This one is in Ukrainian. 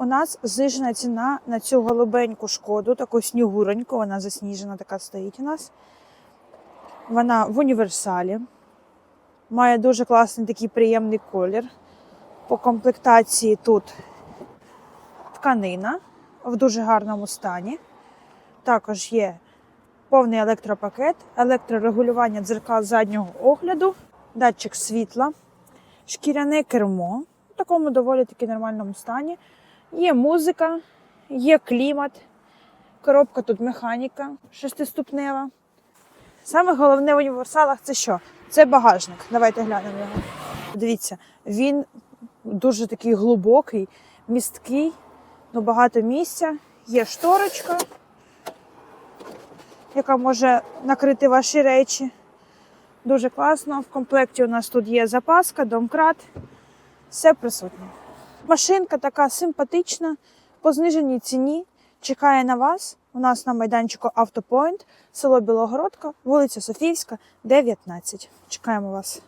У нас знижена ціна на цю голубеньку шкоду, таку снігуреньку, вона засніжена, така стоїть у нас. Вона в універсалі. Має дуже класний такий приємний колір. По комплектації тут тканина в дуже гарному стані. Також є повний електропакет, електрорегулювання дзеркал заднього огляду, датчик світла, шкіряне кермо в такому доволі таки нормальному стані. Є музика, є клімат, коробка тут механіка шестиступнева. Саме головне в універсалах це що? Це багажник. Давайте глянемо його. Дивіться, він дуже такий глибокий, місткий, ну багато місця. Є шторочка, яка може накрити ваші речі. Дуже класно. В комплекті у нас тут є запаска, домкрат. Все присутнє. Машинка така симпатична, по зниженій ціні. Чекає на вас. У нас на майданчику Автопоінт, село Білогородка, вулиця Софійська, 19. Чекаємо вас.